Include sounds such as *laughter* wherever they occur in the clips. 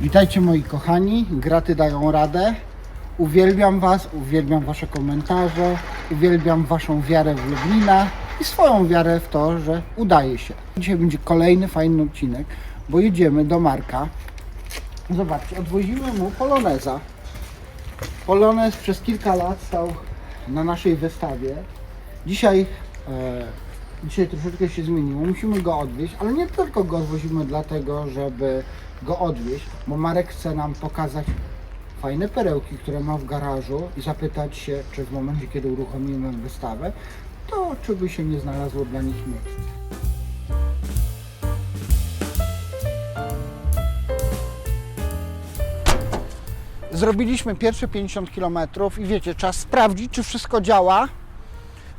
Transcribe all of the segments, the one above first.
Witajcie moi kochani, graty dają radę. Uwielbiam Was, uwielbiam Wasze komentarze, uwielbiam Waszą wiarę w Lublina i swoją wiarę w to, że udaje się. Dzisiaj będzie kolejny fajny odcinek, bo jedziemy do Marka. Zobaczcie, odwozimy mu Poloneza. Polonez przez kilka lat stał na naszej wystawie. Dzisiaj, e, dzisiaj troszeczkę się zmieniło. Musimy go odwieźć, ale nie tylko go odwozimy dlatego, żeby go odwieźć, bo Marek chce nam pokazać fajne perełki, które ma w garażu i zapytać się, czy w momencie, kiedy uruchomimy wystawę, to czy by się nie znalazło dla nich miejsce. Zrobiliśmy pierwsze 50 km i wiecie, trzeba sprawdzić, czy wszystko działa.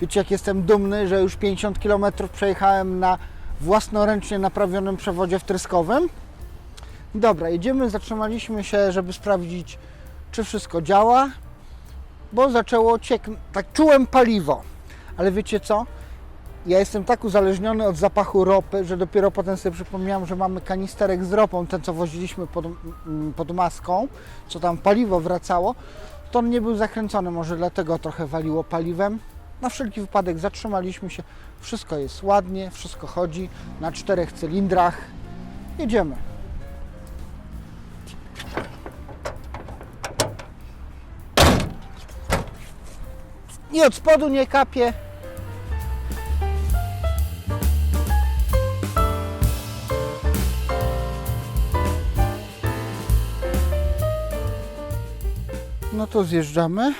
Wiecie, jak jestem dumny, że już 50 km przejechałem na własnoręcznie naprawionym przewodzie wtryskowym. Dobra, jedziemy, zatrzymaliśmy się, żeby sprawdzić, czy wszystko działa, bo zaczęło cieknąć, tak czułem paliwo. Ale wiecie co? Ja jestem tak uzależniony od zapachu ropy, że dopiero potem sobie przypomniałem, że mamy kanisterek z ropą, ten co woziliśmy pod, pod maską, co tam paliwo wracało, to on nie był zakręcony, może dlatego trochę waliło paliwem. Na wszelki wypadek zatrzymaliśmy się, wszystko jest ładnie, wszystko chodzi na czterech cylindrach. Jedziemy. I od spodu nie kapie. No to zjeżdżamy.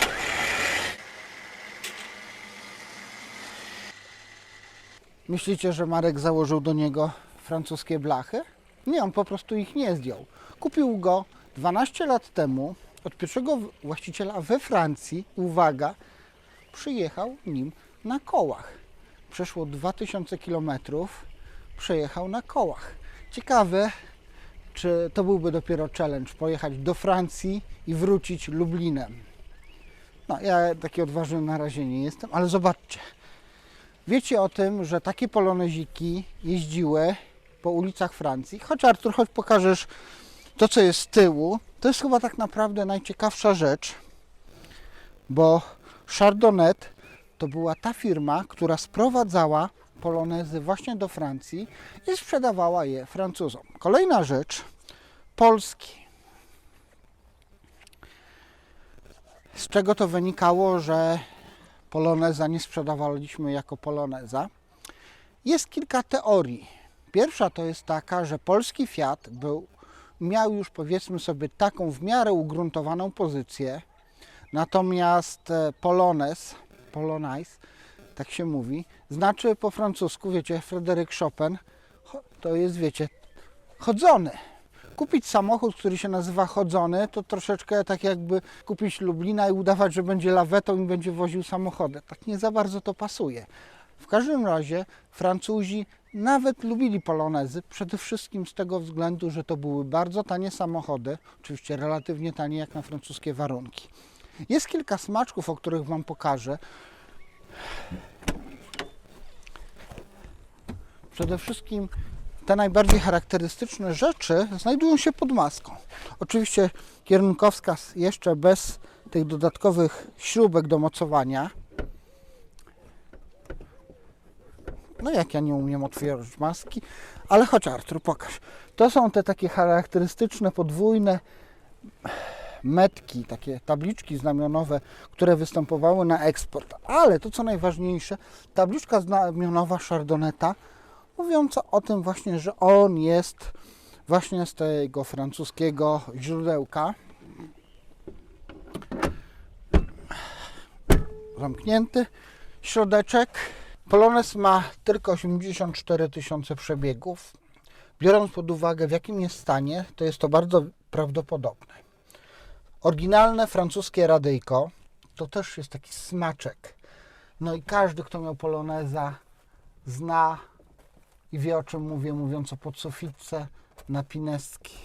Myślicie, że Marek założył do niego francuskie blachy? Nie, on po prostu ich nie zdjął. Kupił go 12 lat temu od pierwszego właściciela we Francji. Uwaga, przyjechał nim na kołach. Przeszło 2000 km, przejechał na kołach. Ciekawe, czy to byłby dopiero challenge, pojechać do Francji i wrócić Lublinem. No, ja taki odważny na razie nie jestem, ale zobaczcie. Wiecie o tym, że takie poloneziki jeździły po ulicach Francji? Chodź Artur, chodź pokażesz to, co jest z tyłu. To jest chyba tak naprawdę najciekawsza rzecz, bo Chardonnay to była ta firma, która sprowadzała polonezy właśnie do Francji i sprzedawała je Francuzom. Kolejna rzecz, Polski. Z czego to wynikało, że poloneza nie sprzedawaliśmy jako poloneza? Jest kilka teorii. Pierwsza to jest taka, że polski Fiat był, miał już powiedzmy sobie taką w miarę ugruntowaną pozycję, natomiast e, Polonez, Polonais, tak się mówi, znaczy po francusku, wiecie, Fryderyk Chopin, cho- to jest, wiecie, chodzony. Kupić samochód, który się nazywa chodzony, to troszeczkę tak jakby kupić Lublina i udawać, że będzie lawetą i będzie woził samochody. Tak nie za bardzo to pasuje. W każdym razie Francuzi nawet lubili polonezy, przede wszystkim z tego względu, że to były bardzo tanie samochody, oczywiście relatywnie tanie jak na francuskie warunki. Jest kilka smaczków, o których Wam pokażę. Przede wszystkim te najbardziej charakterystyczne rzeczy znajdują się pod maską. Oczywiście kierunkowskaz jeszcze bez tych dodatkowych śrubek do mocowania. No jak ja nie umiem otwierać maski, ale chodź Artur, pokaż. To są te takie charakterystyczne podwójne metki, takie tabliczki znamionowe, które występowały na eksport. Ale to co najważniejsze, tabliczka znamionowa Chardonneta mówiąca o tym właśnie, że on jest właśnie z tego francuskiego źródełka. Zamknięty środeczek. Polonez ma tylko 84 tysiące przebiegów. Biorąc pod uwagę w jakim jest stanie, to jest to bardzo prawdopodobne. Oryginalne francuskie radyjko to też jest taki smaczek. No i każdy, kto miał poloneza, zna i wie o czym mówię, mówiąc o podsufitce na pineski.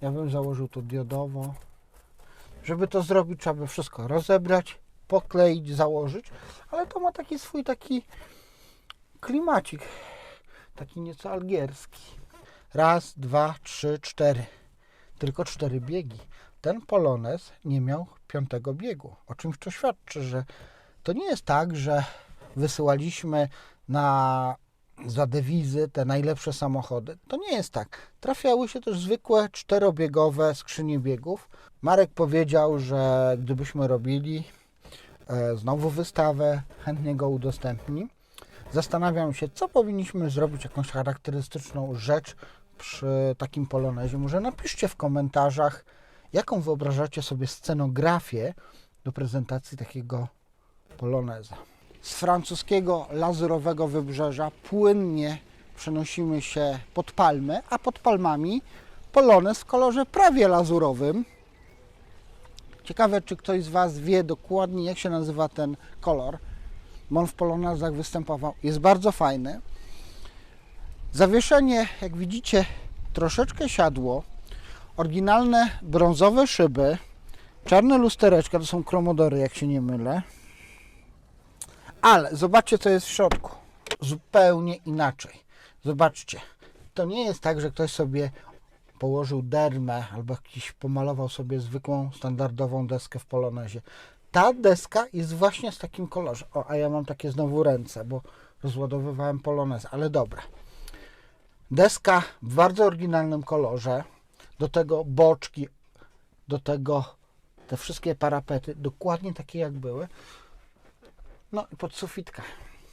Ja bym założył to diodowo. Żeby to zrobić, trzeba by wszystko rozebrać, pokleić, założyć, ale to ma taki swój taki klimacik, taki nieco algierski. Raz, dwa, trzy, cztery. Tylko cztery biegi. Ten Polonez nie miał piątego biegu, o czymś to świadczy, że to nie jest tak, że wysyłaliśmy na za dewizy te najlepsze samochody. To nie jest tak. Trafiały się też zwykłe czterobiegowe skrzynie biegów. Marek powiedział, że gdybyśmy robili e, znowu wystawę, chętnie go udostępni. Zastanawiam się, co powinniśmy zrobić, jakąś charakterystyczną rzecz przy takim polonezie. Może napiszcie w komentarzach, jaką wyobrażacie sobie scenografię do prezentacji takiego poloneza. Z francuskiego lazurowego wybrzeża płynnie przenosimy się pod palmy, a pod palmami polonez w kolorze prawie lazurowym. Ciekawe, czy ktoś z Was wie dokładnie, jak się nazywa ten kolor, bo on w polonezach występował. Jest bardzo fajny. Zawieszenie, jak widzicie, troszeczkę siadło. Oryginalne brązowe szyby, czarne lustereczka, to są kromodory, jak się nie mylę. Ale zobaczcie, co jest w środku. Zupełnie inaczej. Zobaczcie. To nie jest tak, że ktoś sobie położył dermę albo jakiś pomalował sobie zwykłą, standardową deskę w polonezie. Ta deska jest właśnie z takim kolorze. O, a ja mam takie znowu ręce, bo rozładowywałem polonez, ale dobra. Deska w bardzo oryginalnym kolorze. Do tego boczki, do tego te wszystkie parapety, dokładnie takie jak były. No i podsufitka.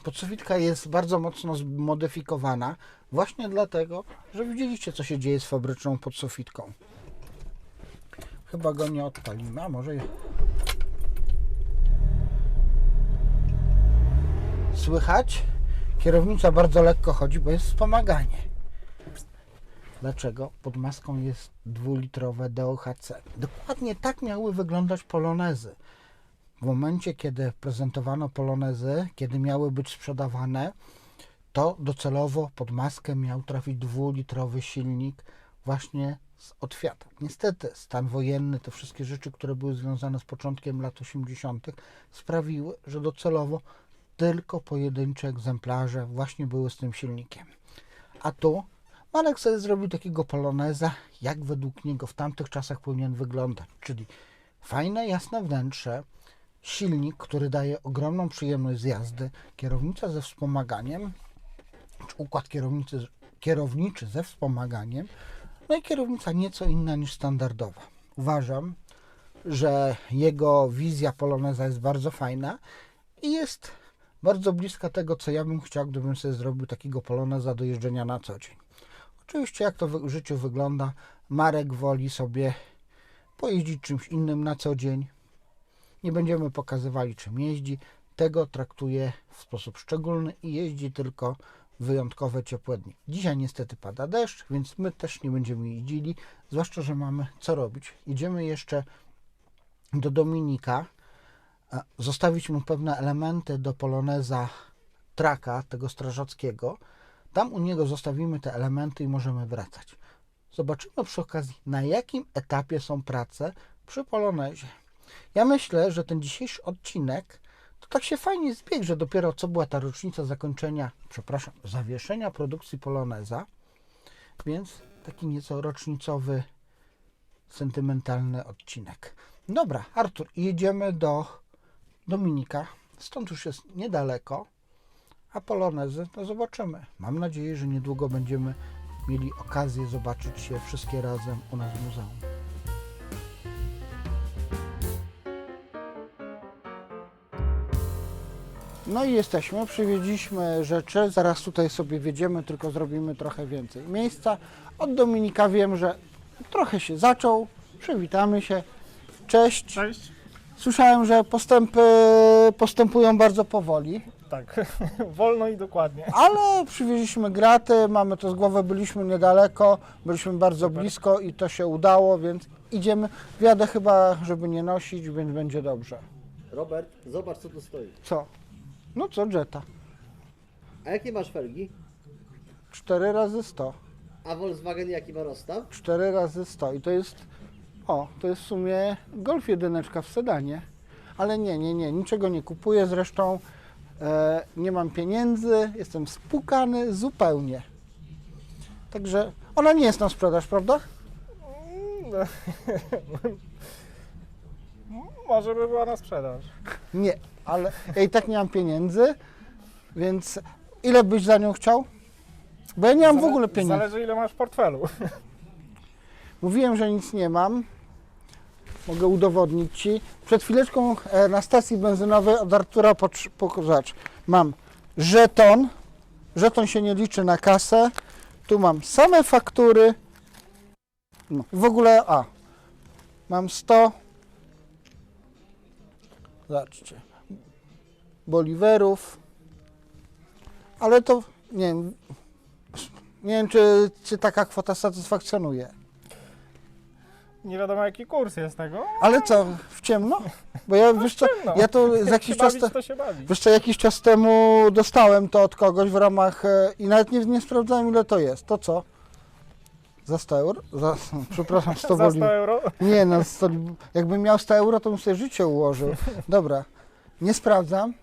Podsufitka jest bardzo mocno zmodyfikowana właśnie dlatego, że widzieliście co się dzieje z fabryczną podsufitką. Chyba go nie odpalimy, a może... Słychać? Kierownica bardzo lekko chodzi, bo jest wspomaganie. Dlaczego? Pod maską jest dwulitrowe DOHC. Dokładnie tak miały wyglądać polonezy. W momencie, kiedy prezentowano polonezy, kiedy miały być sprzedawane, to docelowo pod maskę miał trafić dwulitrowy silnik właśnie z od Fiata. Niestety stan wojenny, te wszystkie rzeczy, które były związane z początkiem lat 80., sprawiły, że docelowo tylko pojedyncze egzemplarze właśnie były z tym silnikiem. A tu Marek sobie zrobił takiego poloneza, jak według niego w tamtych czasach powinien wyglądać, czyli fajne, jasne wnętrze, silnik, który daje ogromną przyjemność z jazdy, kierownica ze wspomaganiem, czy układ kierownicy, kierowniczy ze wspomaganiem, no i kierownica nieco inna niż standardowa. Uważam, że jego wizja poloneza jest bardzo fajna i jest bardzo bliska tego, co ja bym chciał, gdybym sobie zrobił takiego poloneza do jeżdżenia na co dzień. Oczywiście, jak to w życiu wygląda, Marek woli sobie pojeździć czymś innym na co dzień. Nie będziemy pokazywali, czym jeździ. Tego traktuje w sposób szczególny i jeździ tylko wyjątkowe ciepłe dni. Dzisiaj niestety pada deszcz, więc my też nie będziemy jeździli, zwłaszcza, że mamy co robić. Idziemy jeszcze do Dominika, zostawić mu pewne elementy do poloneza traka, tego strażackiego. Tam u niego zostawimy te elementy i możemy wracać. Zobaczymy przy okazji, na jakim etapie są prace przy polonezie. Ja myślę, że ten dzisiejszy odcinek to tak się fajnie zbiegł, że dopiero co była ta rocznica zakończenia, przepraszam, zawieszenia produkcji poloneza, więc taki nieco rocznicowy, sentymentalny odcinek. Dobra, Artur, jedziemy do Dominika. Stąd już jest niedaleko, a polonezy, no zobaczymy. Mam nadzieję, że niedługo będziemy mieli okazję zobaczyć się wszystkie razem u nas w muzeum. No i jesteśmy, przywieźliśmy rzeczy, zaraz tutaj sobie wjedziemy, tylko zrobimy trochę więcej miejsca. Od Dominika wiem, że trochę się zaczął, przywitamy się, cześć. Cześć. Słyszałem, że postępy postępują bardzo powoli, Tak, *laughs* wolno i dokładnie. ale przywieźliśmy graty, mamy to z głowy, byliśmy niedaleko, byliśmy bardzo Super. blisko i to się udało, więc idziemy. Wjadę chyba, żeby nie nosić, więc będzie dobrze. Robert, zobacz co tu stoi. Co? No co, Jetta? A jakie masz felgi? 4 razy 100. A Volkswagen jaki ma rozstaw? 4 razy 100 i to jest, o, to jest w sumie Golf jedyneczka w sedanie. Ale nie, nie, nie, niczego nie kupuję, zresztą nie mam pieniędzy, jestem spukany zupełnie. Także ona nie jest na sprzedaż, prawda? *laughs* Może by była na sprzedaż. Nie, ale ja i tak nie mam pieniędzy, więc ile byś za nią chciał? Bo ja nie mam w Zale- ogóle pieniędzy. Zależy ile masz w portfelu. Mówiłem, że nic nie mam. Mogę udowodnić Ci. Przed chwileczką e, na stacji benzynowej od Artura pokazacz. Mam żeton. Żeton się nie liczy na kasę. Tu mam same faktury. No, w ogóle, a, mam 100. Zobaczcie. Boliwerów. Ale to, nie wiem, nie wiem, czy, czy taka kwota satysfakcjonuje. Nie wiadomo jaki kurs jest tego. Ale co, w ciemno? Bo ja, wiesz co, ciemno. ja to z Jak jakiś czas, bawić, te, to się bawi. wiesz co, jakiś czas temu dostałem to od kogoś w ramach e, i nawet nie, nie sprawdzałem ile to jest. To co? Za 100 euro? Za, *laughs* przepraszam, 100 Za boli. 100 euro. Nie no, 100, jakbym miał 100 euro, to bym sobie życie ułożył. Dobra, nie sprawdzam.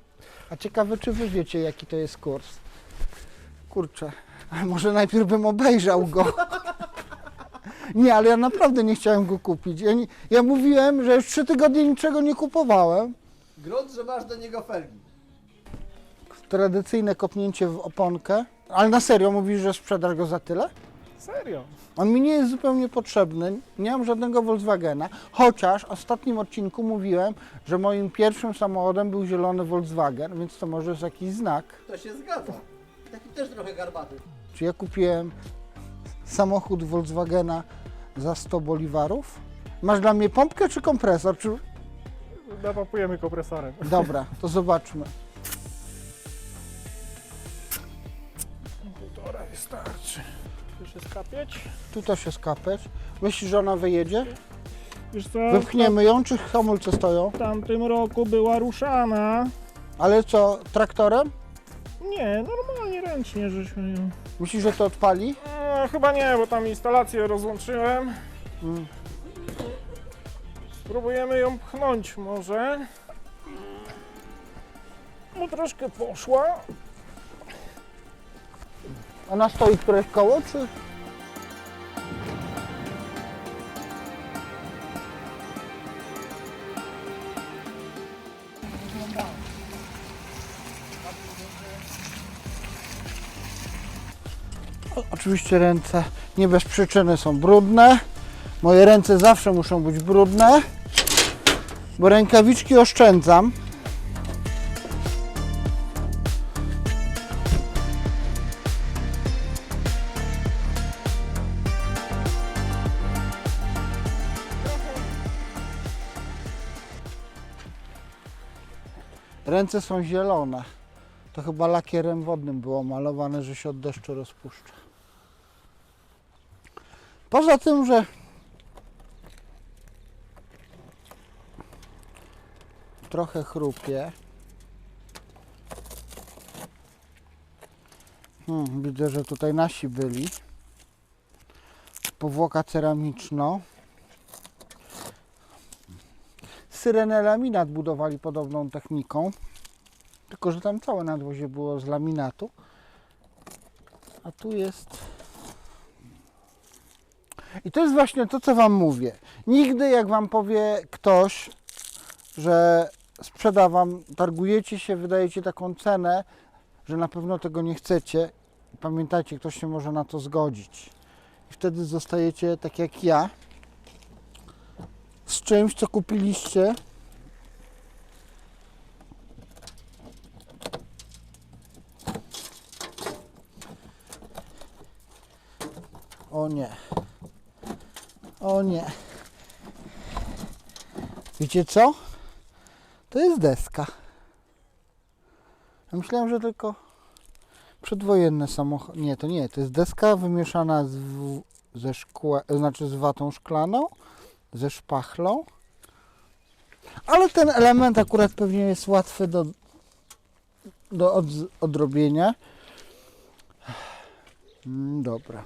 A ciekawe, czy wy wiecie, jaki to jest kurs? Kurczę, a *laughs* może najpierw bym obejrzał go. Nie, ale ja naprawdę nie chciałem go kupić. Ja, nie, ja mówiłem, że już trzy tygodnie niczego nie kupowałem. Grunt, że masz do niego felgi. Tradycyjne kopnięcie w oponkę. Ale na serio mówisz, że sprzedasz go za tyle? Serio. On mi nie jest zupełnie potrzebny. Nie mam żadnego Volkswagena. Chociaż w ostatnim odcinku mówiłem, że moim pierwszym samochodem był zielony Volkswagen, więc to może jest jakiś znak. To się zgadza. Taki też trochę garbaty. Czy ja kupiłem samochód Volkswagena za 100 boliwarów? Masz dla mnie pompkę czy kompresor? Czy... Napapujemy kompresorem. Dobra, to zobaczmy. Półtora wystarczy. Już jest kapieć? Tu to się skapeć. Myślisz, że ona wyjedzie? Wiesz co, Wypchniemy ją, czy hamulce stoją? w tamtym roku była ruszana. Ale co, traktorem? Nie, normalnie ręcznie żeśmy ją... Myślisz, że to odpali? No, chyba nie, bo tam instalację rozłączyłem. Mm. Spróbujemy ją pchnąć może. No troszkę poszła. Ona stoi któreś koło, czy... Oczywiście ręce nie bez przyczyny są brudne. Moje ręce zawsze muszą być brudne, bo rękawiczki oszczędzam. Ręce są zielone. To chyba lakierem wodnym było malowane, że się od deszczu rozpuszcza. Poza tym, że trochę chrupie. Hmm, widzę, że tutaj nasi byli. Powłoka ceramiczno. Syrenę laminat budowali podobną techniką. Tylko, że tam całe nadwozie było z laminatu. A tu jest. I to jest właśnie to, co Wam mówię. Nigdy, jak Wam powie ktoś, że sprzeda Wam, targujecie się, wydajecie taką cenę, że na pewno tego nie chcecie. Pamiętajcie, ktoś się może na to zgodzić. I wtedy zostajecie tak jak ja, z czymś, co kupiliście O nie. O nie. Wiecie co? To jest deska. Ja myślałem, że tylko przedwojenne samochody. Nie, to nie. To jest deska wymieszana z, ze szkła, znaczy z watą szklaną, ze szpachlą. Ale ten element akurat pewnie jest łatwy do, do od, odrobienia. Dobra.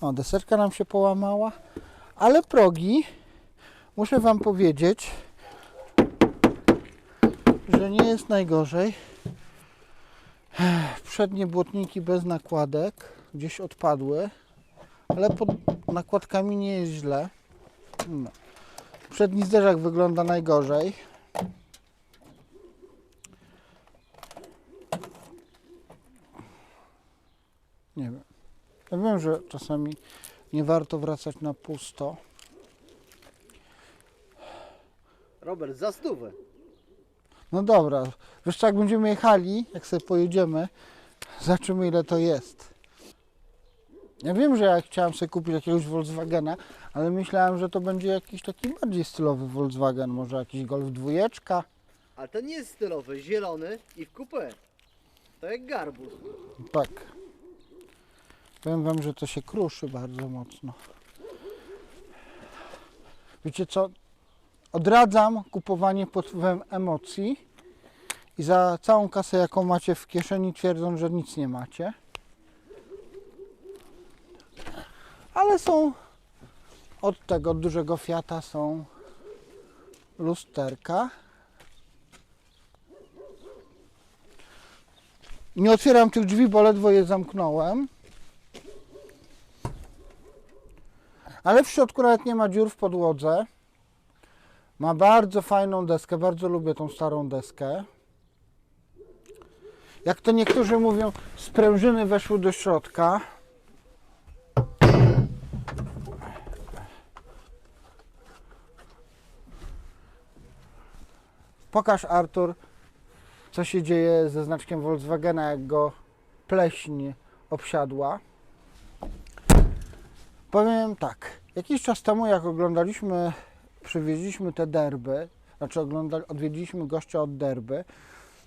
O, deserka nam się połamała, ale progi, muszę Wam powiedzieć, że nie jest najgorzej. Przednie błotniki bez nakładek gdzieś odpadły, ale pod nakładkami nie jest źle. No. Przedni zderzak wygląda najgorzej. Nie wiem. Ja wiem, że czasami nie warto wracać na pusto. Robert, za stówę. No dobra, wiesz co, jak będziemy jechali, jak sobie pojedziemy, zobaczymy ile to jest. Ja wiem, że ja chciałem sobie kupić jakiegoś Volkswagena, ale myślałem, że to będzie jakiś taki bardziej stylowy Volkswagen, może jakiś Golf dwójeczka. Ale to nie jest stylowy, zielony i w coupé. To jak garbus. Tak. Powiem wam, że to się kruszy bardzo mocno. Wiecie co? Odradzam kupowanie pod wpływem emocji i za całą kasę, jaką macie w kieszeni, twierdzą, że nic nie macie. Ale są od tego dużego Fiata są lusterka. Nie otwieram tych drzwi, bo ledwo je zamknąłem. Ale w środku nawet nie ma dziur w podłodze. Ma bardzo fajną deskę, bardzo lubię tą starą deskę. Jak to niektórzy mówią, sprężyny weszły do środka. Pokaż Artur, co się dzieje ze znaczkiem Volkswagena, jak go pleśń obsiadła. Powiem tak, jakiś czas temu, jak oglądaliśmy, przywieźliśmy te derby, znaczy oglądali, odwiedziliśmy gościa od derby,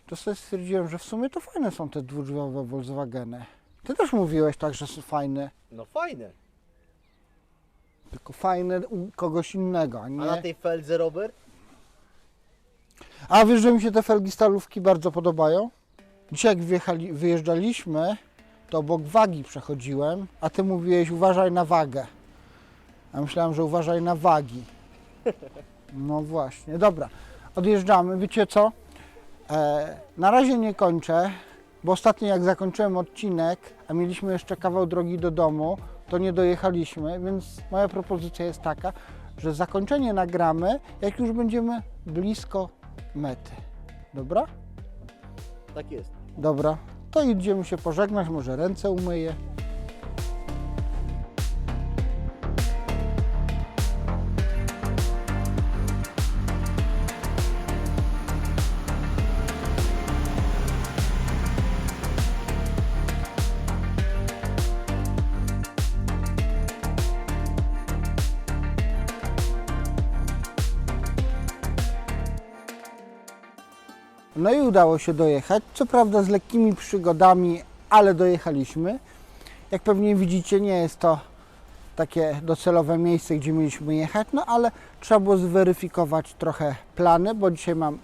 to sobie stwierdziłem, że w sumie to fajne są te dwudrzwiowe Volkswageny. Ty też mówiłeś tak, że są fajne, No fajne. tylko fajne u kogoś innego, a A nie... na tej feldze, Robert? A wiesz, że mi się te felgi stalówki bardzo podobają? Dzisiaj jak wjechali, wyjeżdżaliśmy, to obok wagi przechodziłem, a ty mówiłeś uważaj na wagę. A myślałem, że uważaj na wagi. No właśnie, dobra. Odjeżdżamy. Wiecie co? E, na razie nie kończę, bo ostatnio jak zakończyłem odcinek, a mieliśmy jeszcze kawał drogi do domu, to nie dojechaliśmy, więc moja propozycja jest taka, że zakończenie nagramy, jak już będziemy blisko mety. Dobra? Tak jest. Dobra. To idziemy się pożegnać, może ręce umyję. No i udało się dojechać. Co prawda z lekkimi przygodami, ale dojechaliśmy. Jak pewnie widzicie, nie jest to takie docelowe miejsce, gdzie mieliśmy jechać, no ale trzeba było zweryfikować trochę plany, bo dzisiaj mam.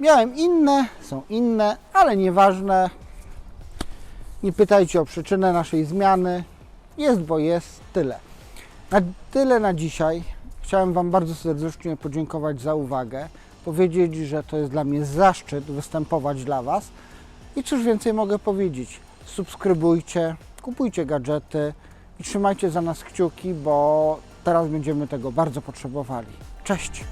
Miałem inne, są inne, ale nieważne. Nie pytajcie o przyczynę naszej zmiany. Jest, bo jest, tyle. Na tyle na dzisiaj. Chciałem Wam bardzo serdecznie podziękować za uwagę powiedzieć, że to jest dla mnie zaszczyt występować dla Was. I cóż więcej mogę powiedzieć? Subskrybujcie, kupujcie gadżety i trzymajcie za nas kciuki, bo teraz będziemy tego bardzo potrzebowali. Cześć!